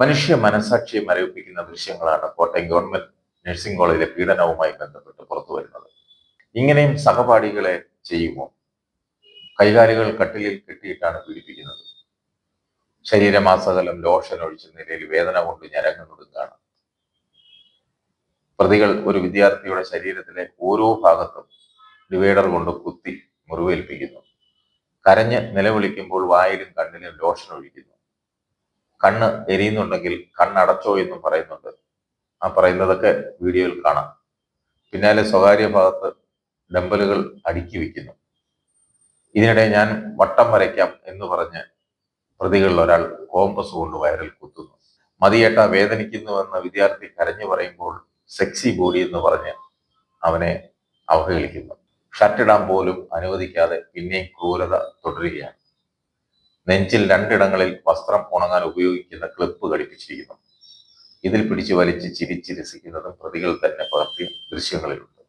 മനുഷ്യ മനസാക്ഷിയെ മരവിപ്പിക്കുന്ന ദൃശ്യങ്ങളാണ് കോട്ടയം ഗവൺമെന്റ് നഴ്സിംഗ് കോളേജിലെ പീഡനവുമായി ബന്ധപ്പെട്ട് പുറത്തു വരുന്നത്. ഇങ്ങനെയും സഹപാഠികളെ ചെയ്യുമോ? കൈകാലുകൾ കട്ടിലിൽ കെട്ടിയിട്ടാണ് പീഡിപ്പിക്കുന്നത്. ശരീരമാസകലം ലോഷൻ ഒഴിച്ച നിലയിൽ വേദന കൊണ്ട് ഞരങ്ങുന്നതും കാണാം. പ്രതികൾ ഒരു വിദ്യാർത്ഥിയുടെ ശരീരത്തിലെ ഓരോ ഭാഗത്തും ഡിവൈഡർ കൊണ്ട് കുത്തി മുറിവേൽപ്പിക്കുന്നു. കരഞ്ഞ് നിലവിളിക്കുമ്പോൾ വായിലും കണ്ണിലും ലോഷൻ ഒഴിക്കുന്നു. കണ്ണ് എരിയുന്നുണ്ടെങ്കിൽ കണ്ണടച്ചോ എന്നും പറയുന്നുണ്ട്. ആ പറയുന്നതൊക്കെ വീഡിയോയിൽ കാണാം. പിന്നാലെ സ്വകാര്യ ഭാഗത്ത് ഡമ്പലുകൾ അടുക്കി വയ്ക്കുന്നു ഇതിനിടെ ഞാൻ വട്ടം വരയ്ക്കാം എന്ന് പറഞ്ഞ് പ്രതികളിൽ ഒരാൾ കോമ്പസ് കൊണ്ട് വയറിൽ കുത്തുന്നു. മതിയേട്ട വേദനിക്കുന്നുവെന്ന് വിദ്യാർത്ഥി കരഞ്ഞു പറയുമ്പോൾ സെക്സി ബോഡി എന്ന് പറഞ്ഞ് അവനെ അവഹേളിക്കുന്നു. ഷർട്ടിടാൻ പോലും അനുവദിക്കാതെ പിന്നെയും ക്രൂരത തുടരുകയാണ്. നെഞ്ചിൽ രണ്ടിടങ്ങളിൽ വസ്ത്രം ഉണങ്ങാൻ ഉപയോഗിക്കുന്ന ക്ലിപ്പ് ഘടിപ്പിച്ചിരിക്കുന്നു. ഇതിൽ പിടിച്ചു വലിച്ച് ചിരിച്ച് രസിക്കുന്നതും പ്രതികൾ തന്നെ പകർത്തിയ ദൃശ്യങ്ങളിലുണ്ട്.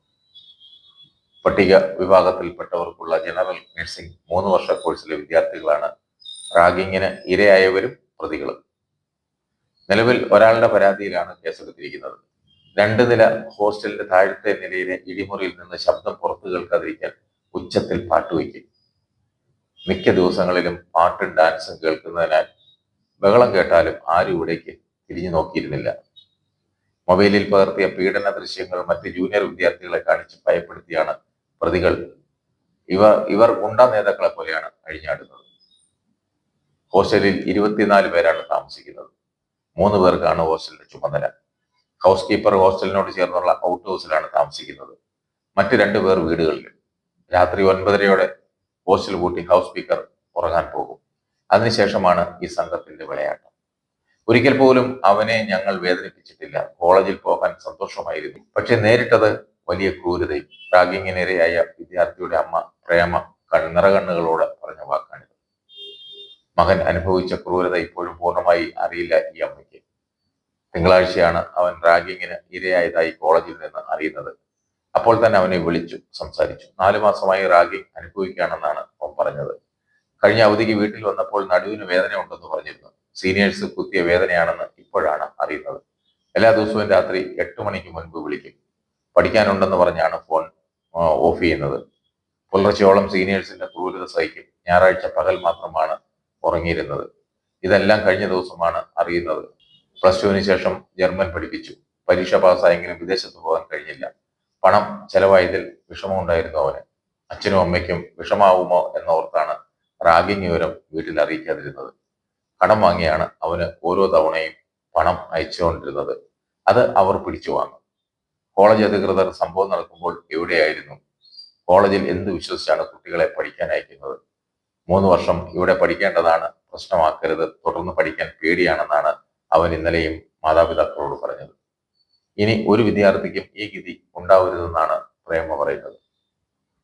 പട്ടിക വിഭാഗത്തിൽപ്പെട്ടവർക്കുള്ള ജനറൽ നഴ്സിംഗ് മൂന്ന് വർഷ കോഴ്സിലെ വിദ്യാർത്ഥികളാണ്. റാഗിങ്ങിന് ഇരയായവരും പ്രതികളും. നിലവിൽ ഒരാളുടെ പരാതിയിലാണ് കേസെടുത്തിരിക്കുന്നത്. രണ്ട് നില ഹോസ്റ്റലിന്റെ താഴത്തെ നിലയിലെ ഇടിമുറിയിൽ നിന്ന് ശബ്ദം പുറത്തു കേൾക്കാതിരിക്കാൻ ഉച്ചത്തിൽ പാട്ടുവയ്ക്കും. മിക്ക ദിവസങ്ങളിലും പാട്ടും ഡാൻസും കേൾക്കുന്നതിനാൽ ബഹളം കേട്ടാലും ആരും ഇവിടേക്ക് തിരിഞ്ഞു നോക്കിയിരുന്നില്ല. മൊബൈലിൽ പകർത്തിയ പീഡന ദൃശ്യങ്ങൾ മറ്റ് ജൂനിയർ വിദ്യാർത്ഥികളെ കാണിച്ച് ഭയപ്പെടുത്തിയാണ് പ്രതികൾ. ഇവർ ഇവർ ഗുണ്ട നേതാക്കളെ പോലെയാണ് അഴിഞ്ഞാടുന്നത്. ഹോസ്റ്റലിൽ ഇരുപത്തിനാല് പേരാണ് താമസിക്കുന്നത്. മൂന്ന് പേർക്കാണ് ഹോസ്റ്റലിന്റെ ചുമതല. ഹൗസ് കീപ്പർ ഹോസ്റ്റലിനോട് ചേർന്നുള്ള ഔട്ട് ഹൗസിലാണ് താമസിക്കുന്നത്. മറ്റ് രണ്ടു പേർ വീടുകളിലും രാത്രി ഒൻപതരയോടെ ഹോസ്റ്റൽ കൂട്ടി ഹൗസ് സ്പീക്കർ ഉറങ്ങാൻ പോകും. അതിനുശേഷമാണ് ഈ സംഘത്തിന്റെ വിളയാട്ടം. ഒരിക്കൽ പോലും അവനെ ഞങ്ങൾ വേദനിപ്പിച്ചിട്ടില്ല. കോളേജിൽ പോകാൻ സന്തോഷമായിരുന്നു. പക്ഷെ നേരിട്ടത് വലിയ ക്രൂരതയും റാഗിങ്ങിനിരയായ വിദ്യാർത്ഥിയുടെ അമ്മ പ്രേമ കണ്ണറകണ്ണുകളോട് പറഞ്ഞ വാക്കാണിത്. മകൻ അനുഭവിച്ച ക്രൂരത ഇപ്പോഴും പൂർണമായി അറിയില്ല ഈ അമ്മയ്ക്ക്. തിങ്കളാഴ്ചയാണ് അവൻ റാഗിങ്ങിന് ഇരയായതായി കോളേജിൽ നിന്ന് അറിയുന്നത്. അപ്പോൾ തന്നെ അവനെ വിളിച്ചു സംസാരിച്ചു. നാലു മാസമായി റാഗി അനുഭവിക്കുകയാണെന്നാണ് അവൻ പറഞ്ഞത്. കഴിഞ്ഞ അവധിക്ക് വീട്ടിൽ വന്നപ്പോൾ നടുവിന് വേദന ഉണ്ടെന്ന് പറഞ്ഞിരുന്നു. സീനിയേഴ്സ് കുത്തിയ വേദനയാണെന്ന് ഇപ്പോഴാണ് അറിയുന്നത്. എല്ലാ ദിവസവും രാത്രി എട്ട് മണിക്ക് മുൻപ് വിളിക്കും. പഠിക്കാനുണ്ടെന്ന് പറഞ്ഞാണ് ഫോൺ ഓഫ് ചെയ്യുന്നത്. പുലർച്ചയോളം സീനിയേഴ്സിന്റെ ക്രൂരത സഹിക്കും. ഞായറാഴ്ച പകൽ മാത്രമാണ് ഉറങ്ങിയിരുന്നത്. ഇതെല്ലാം കഴിഞ്ഞ ദിവസമാണ് അറിയുന്നത്. പ്ലസ് ടുവിന് ശേഷം ജർമ്മൻ പഠിപ്പിച്ചു. പരീക്ഷ പാസ്സായെങ്കിലും വിദേശത്ത് പോകാൻ കഴിഞ്ഞില്ല. പണം ചെലവായതിൽ വിഷമമുണ്ടായിരുന്നു അവന്. അച്ഛനും അമ്മയ്ക്കും വിഷമാവുമോ എന്നോർത്താണ് റാഗിങ് വിവരം വീട്ടിൽ അറിയിക്കാതിരുന്നത്. കടം വാങ്ങിയാണ് അവന് ഓരോ തവണയും പണം അയച്ചുകൊണ്ടിരുന്നത്. അത് അവർ പിടിച്ചു വാങ്ങും. കോളേജ് അധികൃതർ സംഭവം നടക്കുമ്പോൾ എവിടെയായിരുന്നു? കോളേജിൽ എന്ത് വിശ്വസിച്ചാണ് കുട്ടികളെ പഠിക്കാൻ അയക്കുന്നത്? മൂന്ന് വർഷം ഇവിടെ പഠിക്കേണ്ടതാണ് പ്രശ്നമാക്കരുത്. തുടർന്ന് പഠിക്കാൻ പേടിയാണെന്നാണ് അവൻ ഇന്നലെയും മാതാപിതാക്കളോട് പറഞ്ഞത്. ഇനി ഒരു വിദ്യാർത്ഥിക്കും ഈ ഗതി ഉണ്ടാവരുതെന്നാണ് പ്രേമ പറയുന്നത്.